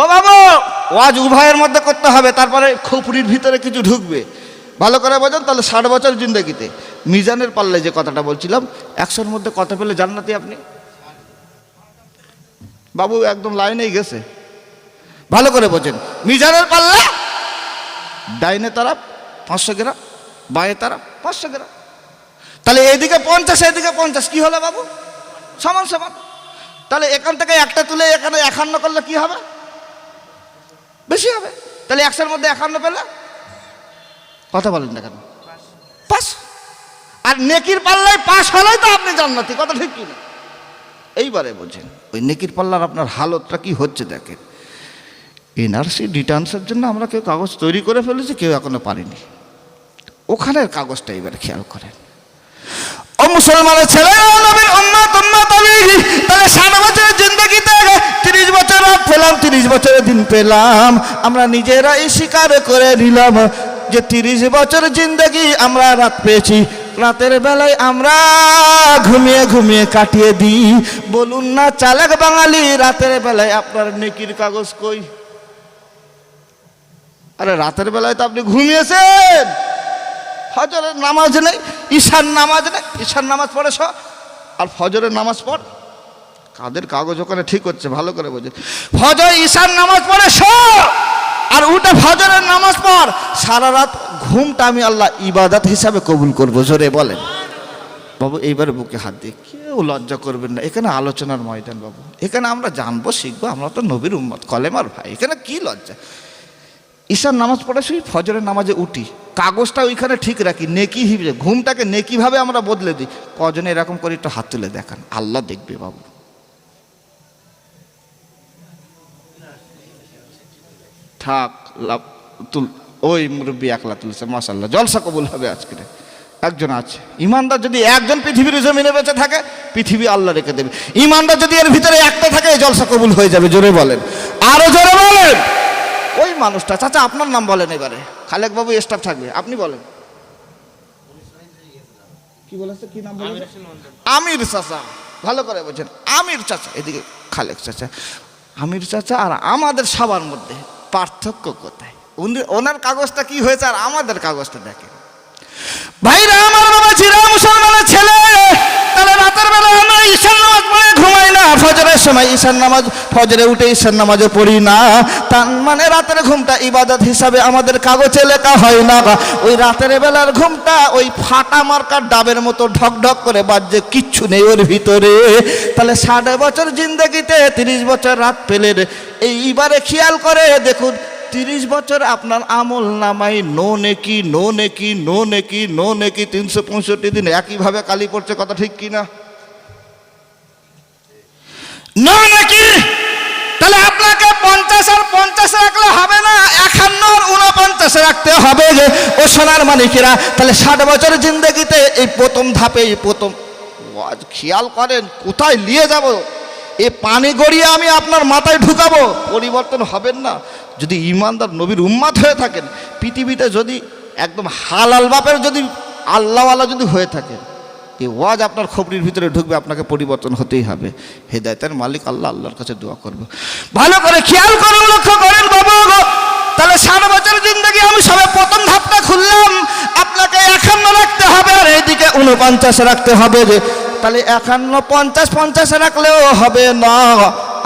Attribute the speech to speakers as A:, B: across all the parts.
A: ও বাবু, ওয়াজ উভয়ের মধ্যে করতে হবে, তারপরে খুপড়ির ভিতরে কিছু ঢুকবে। ভালো করে বোঝেন তাহলে ষাট বছর জিন্দগিতে। মিজানের পাল্লে যে কথাটা বলছিলাম, একশোর মধ্যে কত পেলে জান্নাতি আপনি? বাবু একদম লাইনেই গেছে। ভালো করে বোঝেন, মিজানের পাল্লা? ডাইনে তারা পাঁচশো গ্রাম, বাঁয়ে তারা পাঁচশো গ্রাম। তাহলে এদিকে পঞ্চাশ এদিকে পঞ্চাশ, কি হলো বাবু? সমান সমান। তাহলে এখান থেকে একটা তুলে এখানে একান্ন করলে কি হবে? বেশি হবে। তাহলে একশোর মধ্যে একান্ন পেলে? কথা বলেন না কেন? পাস। আর নেকির পাল্লায় পাস হলেই তো আপনি জান্নাতি, কথা ঠিক কি না এইবারে বোঝেন, ওই নেকির পাল্লার আপনার হালতটা কি হচ্ছে দেখেন। এনআরসি রিটার্নসের জন্য আমরা কেউ কাগজ তৈরি করে ফেলেছি, কেউ এখনও পারিনি। ওখানের কাগজটা এবার খেয়াল করেন। ও মুসলমানের ছেলে তাহলে ষাট বছরের জিন্দগিতে তিরিশ বছর রাত পেলাম তিরিশ বছরের দিন পেলাম, আমরা নিজেরাই স্বীকার করে নিলাম যে তিরিশ বছর জিন্দগি আমরা রাত পেয়েছি। রাতের বেলায় আমরা ঘুমিয়ে ঘুমিয়ে কাটিয়ে দিই। বলুন না, চালাক বাঙালি, রাতের বেলায় আপনার নেকির কাগজ কই? আরে রাতের বেলায় তো আপনি ঘুমিয়েছেন। ফজরের নামাজ নেই ঈশান নামাজ নেই ঈশান নামাজ পড়ে আর ফজরের নামাজ পড় কাদের কাগজ ওখানে ঠিক হচ্ছে, ভালো করে বোঝে। ফজর ঈশান নামাজ পড়ে সব আর উঠে ফজরের নামাজ পড়। সারা রাত ঘুমটা আমি আল্লাহ ইবাদত হিসাবে কবুল করব, জোরে বলেন। বাবু, এইবারে বুকে হাত দিয়ে কেউ লজ্জা করবেন না। এখানে আলোচনার ময়দান বাবু। এখানে আমরা জানব, শিখব, আমরা তো নবীর উম্মত, কলেমার ভাই। এখানে কি লজ্জা? ঈশার নামাজ পড়ে শুই, ফজরের নামাজে উঠি। কাগজটা ওইখানে ঠিক রাখি, নেকি হিসেবে ঘুমটাকে নেকিভাবে আমরা বদলে দিই। কজনে এরকম করে একটু হাত তুলে দেখান। আল্লাহ দেখবে বাবু। থাক, লাভ, তুল, ওই মুরব্বী একলা তুলছে মাসাল্লাহ জলসা কবুল হবে আজকে একজন আছে। ইমানদার যদি একজন পৃথিবীর জমিনে বেঁচে থাকে, পৃথিবী আল্লাহ রেখে দেবে। ইমানদার যদি এর ভিতরে একটা থাকে জলসা কবুল হয়ে যাবে, জোরে বলেন। আরও জোরে বলেন। ওই মানুষটা, চাচা, আপনার নাম বলেন এবারে। খালেক বাবু স্টাফ থাকবে, আপনি বলেন। কি বলেছে, কি নাম আমির চাচা। ভালো করে বলছেন আমির চাচা, এদিকে খালেক চাচা। আমির চাচা আর আমাদের সবার মধ্যে পার্থক্য কোথায়? ওনার কাগজটা কি হয়েছে আর আমাদের কাগজটা দেখেন। ভাইরা, আমার বাবা ছিল মুসলমানের ছেলে। সময় ঈশান নামাজ, ফজরে উঠে ঈশান নামাজও পড়ি না। তার মানে রাতের ঘুমটা ইবাদত হিসাবে আমাদের কাগজে লেখা হয় না। ওই রাতের বেলার ঘুমটা ওই ফাটা মার্কার ডাবের মতো ঢক ঢক করে বাজছে, কিচ্ছু নেই ওর ভিতরে। তাহলে ষাট বছর জিন্দগিতে তিরিশ বছর রাত পেলেন এইবারে খেয়াল করে দেখুন, তিরিশ বছর আপনার আমল নামাই নো নেকি নো নেকি নো নেকি নো নেকি, তিনশো পঁয়ষট্টি দিন একইভাবে কালি পড়ছে কথা ঠিক কিনা? নো নাকি? তাহলে আপনাকে পঞ্চাশ আর পঞ্চাশ রাখলে হবে না, একান্ন আর উনপঞ্চাশে রাখতে হবে যে, ও সোনার মালিকেরা, তাহলে ষাট বছর জিন্দগিতে এই প্রথম ধাপে, এই প্রথম খেয়াল করেন, কোথায় নিয়ে যাব? এ পানি গড়িয়ে আমি আপনার মাথায় ঢুকাবো। পরিবর্তন হবেন না। যদি ইমানদার নবীর উম্মাদ হয়ে থাকেন, পৃথিবীতে যদি একদম হালাল বাপের যদি আল্লাহওয়ালা যদি হয়ে থাকেন এই ওয়াজ আপনার খবরির ভিতরে ঢুকবে, আপনাকে পরিবর্তন হতেই হবে। হেদায়তের মালিক আল্লাহ, আল্লাহর কাছে দোয়া করব। ভালো করে খেয়াল করুন লক্ষ্য করেন বাবা তাহলে ষাট বছর জিন্দগি আমি সবে প্রথম ধাপটা খুললাম। আপনাকে একান্ন রাখতে হবে আর এইদিকে উনপঞ্চাশ রাখতে হবে তাহলে একান্ন, পঞ্চাশ পঞ্চাশ রাখলেও হবে না।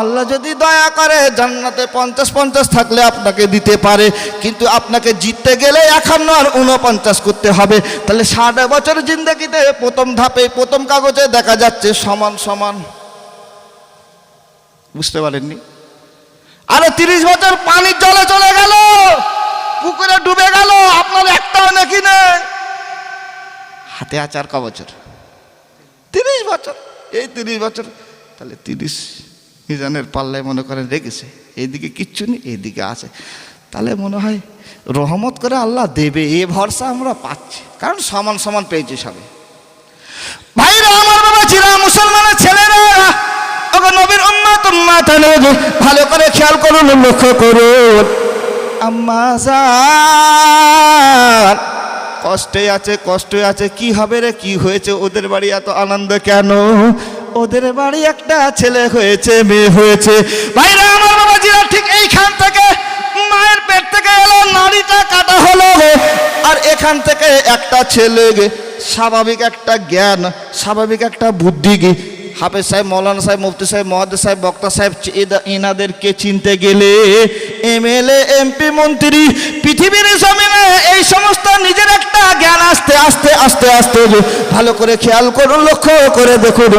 A: আল্লাহ যদি দয়া করে জান্নাতে পঞ্চাশ পঞ্চাশ থাকলে আপনাকে দিতে পারে, কিন্তু আপনাকে জিততে গেলে একান্ন আর উনপঞ্চাশ করতে হবে। তাহলে ষাট বছর জিন্দগিতে প্রথম ধাপে, প্রথম কাগজে দেখা যাচ্ছে সমান সমান। বুঝতে পারেননি? আরে তিরিশ বছর পানির জলে চলে গেল, পুকুরে ডুবে গেল, আপনার একটাও নাকি নেই। হাতে আছে আর ক বছর? তিরিশ বছর। এই তিরিশ বছর, তাহলে তিরিশ মিজানের পাল্লায় মনে করেন রেখেছে এইদিকে কিচ্ছু নেই, এইদিকে আছে। তাহলে মনে হয় রহমত করে আল্লাহ দেবে, এ ভরসা আমরা পাচ্ছি। কারণ সমান সমান পেয়েছি সবে। ভাইরা, আমার বাবা চিরা মুসলমানের ছেলেরা নবীর উম্মাত উম্মাত ভালো করে খেয়াল করুন, লক্ষ্য করুন। আম্মাজান কষ্টে আছে কষ্টে আছে, কি হবে রে, কি হয়েছে, ওদের বাড়ি এত আনন্দ কেন? ওদের বাড়ি একটা ছেলে হয়েছে, মেয়ে হয়েছে। বাইরে আমার বাবাজিরা ঠিক এইখান থেকে মায়ের পেট থেকে এলো নারীটা কাটা হলো। আর এখান থেকে একটা ছেলে স্বাভাবিক একটা জ্ঞান, স্বাভাবিক একটা বুদ্ধি গে। হাফেজ সাহেব, মৌলানা সাহেব, মুফতি সাহেব মহাদ সাহেব, বক্তা সাহেব এনাদেরকে চিনতে গেলে এমএলএ, এমপি, মন্ত্রী, পৃথিবীর জমিনে এই সমস্ত নিজের একটা জ্ঞান আস্তে আস্তে আস্তে আস্তে ভালো করে খেয়াল করুন, লক্ষ্য করে দেখুন।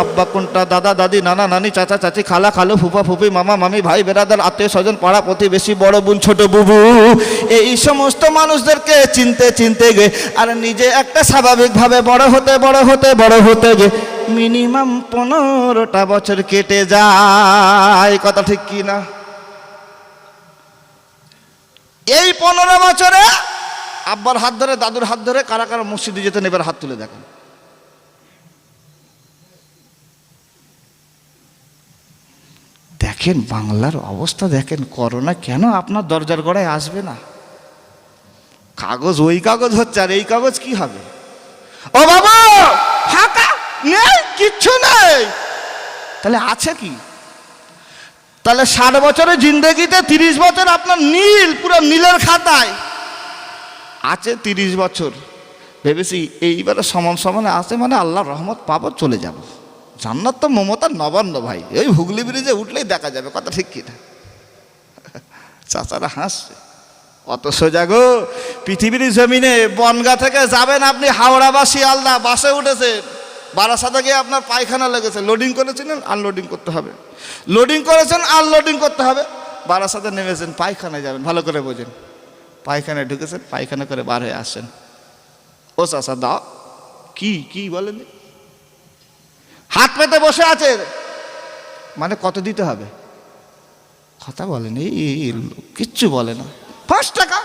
A: আব্বা কোনটা? দাদা, দাদি, নানা, নানি, চাচা, চাচি, খালা, খালু, ফুফা ফুফি মামা, মামি, ভাই বেরাদার আত্মীয় স্বজন, পাড়া প্রতিবেশী, বড় বোন, ছোট বুবু। এই সমস্ত মানুষদেরকে চিনতে চিনতে গে, আর নিজে একটা স্বাভাবিকভাবে বড় হতে বড় হতে বড় হতে গে। মিনিমাম পনেরোটা বছর কেটে যায়, কথা ঠিক কি না? এই পনেরো বছরে আব্বার হাত ধরে, দাদুর হাত ধরে, কারা কারা মসজিদে যেতেন এবার হাত তুলে দেখেন। দেখেন বাংলার অবস্থা দেখেন, করোনা কেন আপনার দরজার গড়ায় আসবে না? কাগজ ওই কাগজ হচ্ছে, আর এই কাগজ কি হবে? ও বাবা, ফাঁকা? নেই, কিচ্ছু নেই। তাহলে আছে কি? তাহলে ষাট বছরের জিন্দগিতে তিরিশ বছর আপনার নীল, পুরো নীলের খাতায়। আছে তিরিশ বছর। ভেবেছি এইবারে সমান সমানে আছে মানে আল্লাহর রহমত পাবো, চলে যাব। জান্নাত তো মমতার নবান্ন ভাই। ওই হুগলি ব্রিজে উঠলেই দেখা যাবে, কথা ঠিক কিনা? চাচারা হাসছে। অত সোজা গো পৃথিবীর জমিনে বনগা থেকে যাবেন আপনি হাওড়া বা শিয়ালদা বাসে উঠেছেন বারাসাতে গিয়ে আপনার পায়খানা লেগেছে। লোডিং করেছিলেন আনলোডিং করতে হবে। লোডিং করেছেন আনলোডিং করতে হবে। বারাসাতে নেমেছেন, পায়খানায় যাবেন, ভালো করে বোঝেন। পায়খানায় ঢুকেছেন, পায়খানা করে বার হয়ে আসছেন। ও চাষা দাও। কি কি বলেন? হাত পেতে বসে আছে। মানে কত দিতে হবে? কথা বলেন এই কিচ্ছু বলে না। পাঁচ টাকা?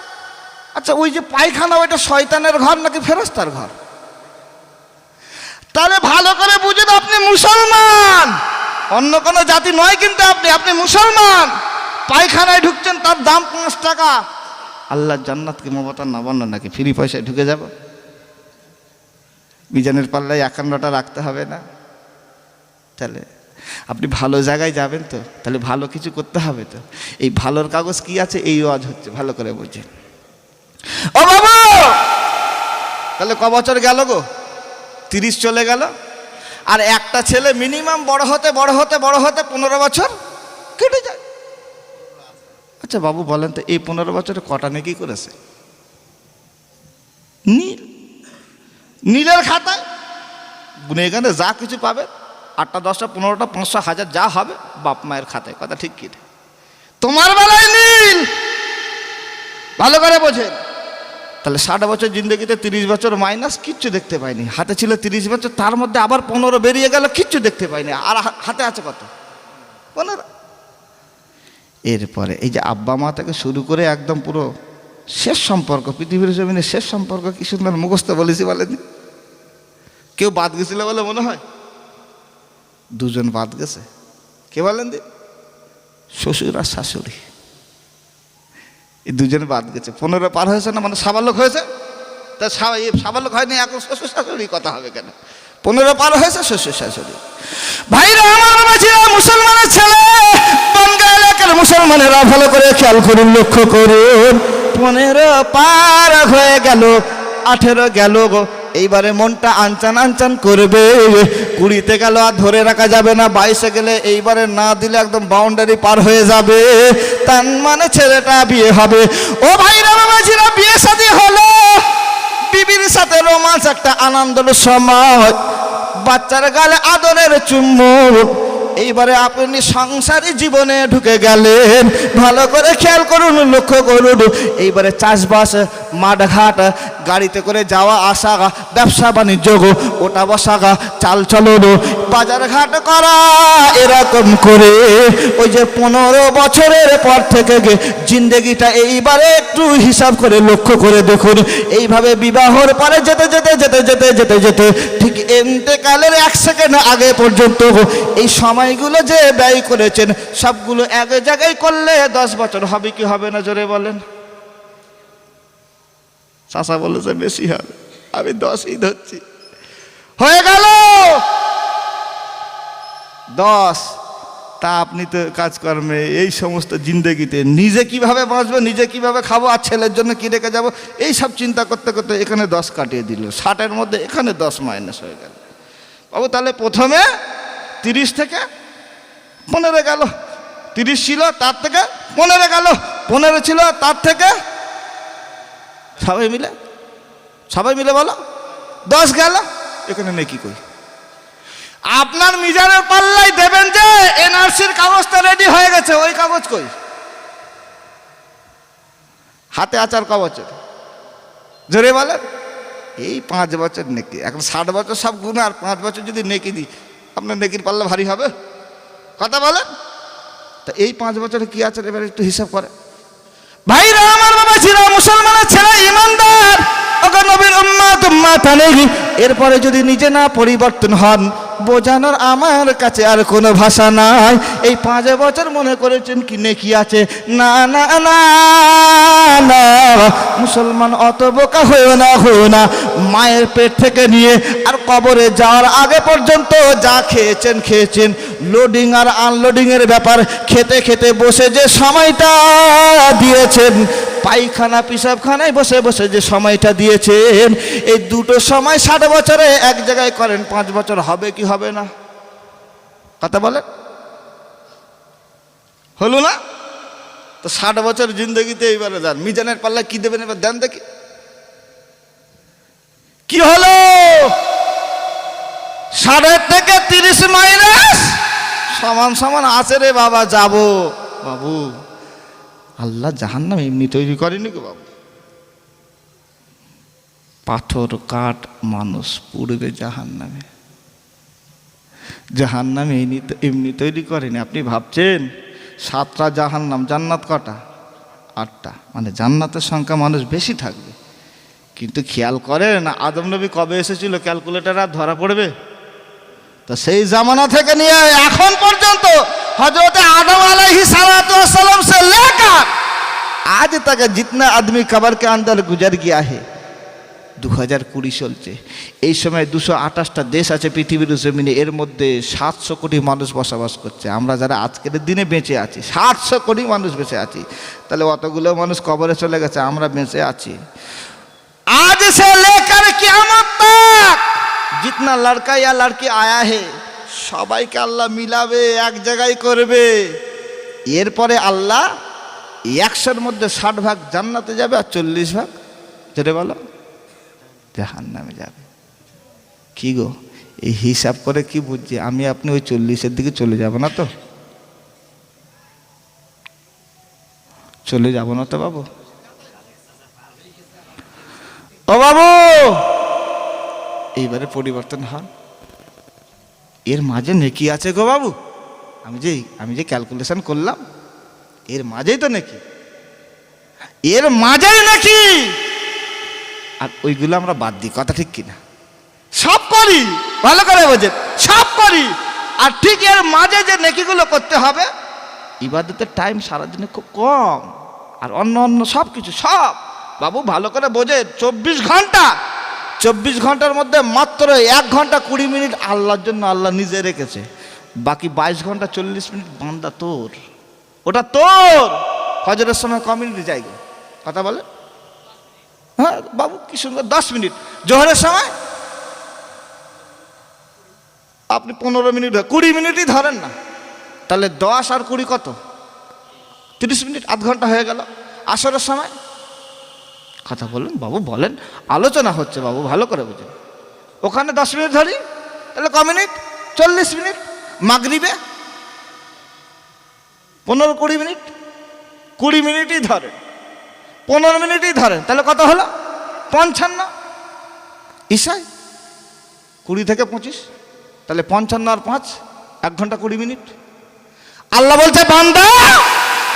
A: আচ্ছা ওই যে পায়খানা ওইটা শয়তানের ঘর নাকি ফেরস্তার ঘর? তাহলে ভালো করে বুঝুন আপনি মুসলমান! অন্য কোনো জাতি নয় কিন্তু আপনি আপনি মুসলমান! পায়খানায় ঢুকছেন তার দাম পাঁচ টাকা। আল্লাহ জান্নাত কি মমতার নবান্ন নাকি ফ্রি পয়সায় ঢুকে যাব? মিজানের পাল্লায় একান্নটা রাখতে হবে না? তাহলে। আপনি ভালো জায়গায় যাবেন তো, তাহলে ভালো কিছু করতে হবে তো। এই ভালোর কাগজ কি আছে? এই ওয়াজ হচ্ছে, ভালো করে বুঝছেন ও বাবু! তাহলে ক বছর গেল গো? তিরিশ চলে গেল? আর একটা ছেলে মিনিমাম বড় হতে বড় হতে বড় হতে পনেরো বছর কেটে যায়। আচ্ছা বাবু বলেন তো, এই পনেরো বছরে কটা নেকি করেছে? নীল। নীলের খাতায়। গুনে এখানে যা কিছু পাবে। আটটা, দশটা, পনেরোটা, পাঁচশো, হাজার, যা হবে বাপ মায়ের খাতায় কথা ঠিক কি? তোমার বেলায় নীল! ভালো করে বোঝেন তাহলে ষাট বছর জিন্দগিতে তিরিশ বছর মাইনাস কিচ্ছু দেখতে পাইনি। হাতে ছিল তিরিশ বছর, তার মধ্যে আবার পনেরো বেরিয়ে গেল, কিচ্ছু দেখতে পাইনি। আর হাতে আছে কত? পনেরো। এরপরে এই যে আব্বা মা থেকে শুরু করে একদম পুরো শেষ সম্পর্ক, পৃথিবীর জমিনে শেষ সম্পর্ক, কি সুন্দর মুখস্থ বলেছি বলেনি কেউ বাদ গেছিল বলে মনে হয়? দুজন বাদ গেছে। কে বলেন দি? শ্বশুর আর শাশুড়ি। এই দুজন বাদ গেছে। পনেরো পার হয়েছে না? মানে সাবালক হয়েছে? তা সাবালক হয়নি এখন শ্বশুর শাশুড়ি কথা হবে কেন? পনেরো পার হয়েছে শ্বশুর শাশুড়ি। ভাইরা আমার বাবাজিরা মুসলমানের ছেলে বনগা এলাকার মুসলমানেরা ভালো করে খেয়াল করুন লক্ষ্য করুন। পনেরো পার হয়ে গেল আঠেরো গেল গো। এইবারে মনটা আনচান আনচান করবে। কুড়িতে গেল আর ধরে রাখা যাবে না, বাইশে গেলে এইবারে না দিলে একদম বাউন্ডারি পার হয়ে যাবে। তার মানে ছেলেটা বিয়ে হবে। ও ভাইরা বাবাজিরা বিয়ে শাদী হলো। বিবির সাথে রোমাঞ্চ একটা আনন্দের সময়। বাচ্চার গালে আদরের চুম্বন। এইবারে আপনি সংসারী জীবনে ঢুকে গেলেন। ভালো করে খেয়াল করুন, লক্ষ্য করুন। এইবারে চাষবাস মাঠঘাট গাড়িতে করে যাওয়া আসা ব্যবসা বাণিজ্য গো, ওটা বসা গা, চাল চলন বাজার ঘাট করা এরকম করে ওই যে পনেরো বছরের পর থেকে গে জিন্দেগিটা এইবারে একটু হিসাব করে লক্ষ্য করে দেখুন। এইভাবে বিবাহর পরে যেতে যেতে যেতে যেতে যেতে যেতে ঠিক এন্তেকালের এক সেকেন্ড আগে পর্যন্ত এই সময়গুলো যে ব্যয় করেছেন সবগুলো এক জায়গায় করলে দশ বছর হবে কি হবে না জোরে বলেন। চাষা বলেছে বেশি হবে। আমি দশই ধরছি। হয়ে গেল! দশ, তা আপনি তো কাজকর্মে এই সমস্ত জিন্দগিতে নিজে কীভাবে বাঁচবো, নিজে কীভাবে খাব, আর ছেলের জন্য কি রেখে যাব সব চিন্তা করতে করতে এখানে দশ কাটিয়ে দিল। ষাটের মধ্যে এখানে দশ মাইনাস হয়ে গেল। বাবু, তাহলে প্রথমে তিরিশ থেকে পনেরো গেল। তিরিশ ছিল, তার থেকে পনেরো গেল। পনেরো ছিল, তার থেকে সবাই মিলে? সবাই মিলে বলো। দশ গেল। এখানে নেই কি কই? আপনার মিজানের পাল্লাই দেবেন যে এনআরসির কাগজটা রেডি হয়ে গেছে। ওই কাগজ কই? হাতে আচার ক বছর? জোরে বলেন। এই পাঁচ বছর নেকি। এখন ষাট বছর সব গুণ আর পাঁচ বছর যদি নেকি দিই আপনার নেকির পাল্লা ভারী হবে? কথা বলেন। তা এই পাঁচ বছরে কি আছে এবার একটু হিসাব করে ভাইরা আমার বাবা ছিল ছেলে ইমানদার। ওকে নবীর উম্মাত উম্মাত আলাইহি। এরপরে যদি নিজে না পরিবর্তন হন, বোঝানোর আমার কাছে আর কোনো ভাষা নাই। এই পাঁচ বছর মনে করেছেন কি নেকি আছে? না না না না। মুসলমান অত বোকা হয়েও না হয়েও না। মায়ের পেট থেকে নিয়ে আর কবরে যাওয়ার আগে পর্যন্ত যা খেয়েছেন খেয়েছেন। লোডিং আর আনলোডিং এর ব্যাপার, খেতে খেতে বসে যে সময়টা দিয়েছেন পায়খানা পিসাবখানায় বসে বসে যে সময়টা দিয়েছেন, এই দুটো সময় ষাট বছরে এক জায়গায় করেন, পাঁচ বছর হবে কি হবে না? কথা বলেন? হলো না? তো ষাট বছর জিন্দগিতে এইবারে যান, মিজানের পাল্লা কি দেবেন এবার দেন দেখি। কি হলো? ষাটের থেকে তিরিশ মাইনাস? সমান সমান আছে রে বাবা, যাব। বাবু। আল্লাহ জাহান্নাম এমনি তৈরি করেনি গো বাবু। পাথর, কাঠ, মানুষ পুড়বে জাহান নামে জাহান এমনি তৈরি করেনি। আপনি ভাবছেন সাতটা জাহান নাম জান্নাত কটা? আটটা। মানে জান্নাতের সংখ্যা মানুষ বেশি থাকবে। কিন্তু খেয়াল করেন, আদম নবী কবে এসেছিল? ক্যালকুলেটার আর ধরা পড়বে? তো সেই জামানা থেকে নিয়ে এখন পর্যন্ত হজরতে আদম আলাইহি সালাত आज तक जितना आदमी कबर के अंदर गुजर गया है দু হাজার কুড়ি চলছে এই সময় দুশো আঠাশটা দেশ আছে পৃথিবীর জমিনে এর মধ্যে সাতশো কোটি মানুষ বসবাস করছে আমরা যারা আজকের দিনে বেঁচে আছি সাতশো কোটি মানুষ বেঁচে আছি তাহলে অতগুলো মানুষ কবরে চলে গেছে আমরা বেঁচে আছি आज से लेकर कियामत तक जितना लड़का या लड़की आया है সবাইকে আল্লাহ মিলাবে এক জায়গায় করবে এরপরে আল্লাহ একশোর মধ্যে ষাট ভাগ জান্নাতে যাবে আর চল্লিশ ভাগ যেটা বলো? জাহান নামে যাবে। কি গো? এই হিসাব করে কি বুঝছি? আমি আপনি ওই চল্লিশের দিকে চলে যাব না তো? চলে যাব না তো বাবু? ও বাবু! এইবারে পরিবর্তন হন। এর মাঝে নেকি আছে গো বাবু? আমি যে আমি যে ক্যালকুলেশন করলাম এর মাঝেই তো নাকি? এর মাঝেই নাকি? আর ওইগুলো আমরা বাদ দিই, কথা ঠিক কিনা? সব করি, ভালো করে বোঝেন সব করি। আর ঠিক এর মাঝে যে নেকিগুলো করতে হবে, ইবাদতের টাইম সারাদিনে খুব কম। আর অন্য অন্য সব কিছু, সব। বাবু ভালো করে বোঝে, চব্বিশ ঘণ্টা। চব্বিশ ঘণ্টার মধ্যে মাত্র এক ঘণ্টা কুড়ি মিনিট আল্লাহর জন্য আল্লাহ নিজে রেখেছে। বাকি বাইশ ঘণ্টা চল্লিশ মিনিট বান্দা তোর। ওটা তোর। ফজরের সময় ক মিনিট যাইগো কথা বলে? হ্যাঁ বাবু, কি সুন্দর, দশ মিনিট। জোহরের সময়? আপনি পনেরো মিনিট কুড়ি মিনিটই ধরেন না। তাহলে দশ আর কুড়ি কত? তিরিশ মিনিট, আধ ঘণ্টা হয়ে গেল। আসরের সময়? কথা বলুন, বাবু, বলেন। আলোচনা হচ্ছে, বাবু, ভালো করে বুঝুন। ওখানে দশ মিনিট ধরি, তাহলে ক মিনিট? চল্লিশ মিনিট। মাগরিবে? পনেরো কুড়ি মিনিট, কুড়ি মিনিটই ধরেন, পনেরো মিনিটই ধরেন, তাহলে কত হলো? পঞ্চান্ন। ইসাই, কুড়ি থেকে পঁচিশ, তাহলে পঞ্চান্ন আর পাঁচ, এক ঘণ্টা কুড়ি মিনিট। আল্লাহ বলছে, বান্দা,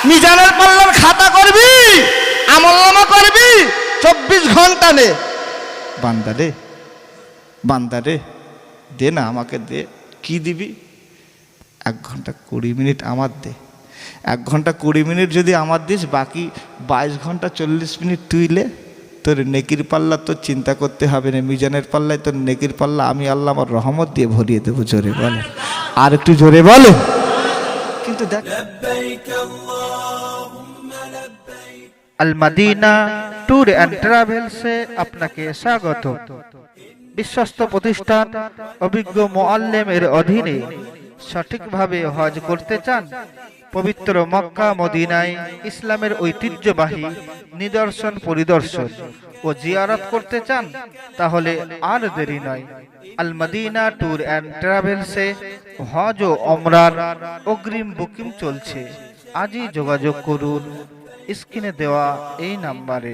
A: মিজানের পাল্লার খাতা করবি আমলনামা করবি, চব্বিশ ঘণ্টা নে। বান্দা রে বান্দা রে, দে না আমাকে দে, কি দিবি? এক ঘণ্টা কুড়ি মিনিট আমার দে। এক ঘণ্টা কুড়ি মিনিট যদি আমার দিস, বাকি বাইশ ঘণ্টা চল্লিশ মিনিট তুইলে তোর নেকির পাল্লা তোর চিন্তা করতে হবে না, মিজানের পাল্লায় তোর নেকির পাল্লা, আমি আল্লাহ আমার রহমত দিয়ে ভরিয়ে দেবো, জোরে বলে। আর একটু জোরে বলে। কিন্তু দেখ
B: আল মাদিনা ট্যুর অ্যান্ড ট্রাভেলসে আপনাকে স্বাগত। বিশ্বস্ত প্রতিষ্ঠান, অভিজ্ঞ মোয়াল্লেমের অধীনে সঠিকভাবে হজ করতে চান? পবিত্র মক্কা, মদিনায় ইসলামের ঐতিহ্যবাহী নিদর্শন, পরিদর্শন ও জিয়ারত করতে চান, তাহলে আর দেরি নয়। আল মাদিনা ট্যুর অ্যান্ড ট্রাভেলসে হজ ও অমরার অগ্রিম বুকিং চলছে। আজই যোগাযোগ করুন। স্ক্রিনে দেওয়া এই নাম্বারে।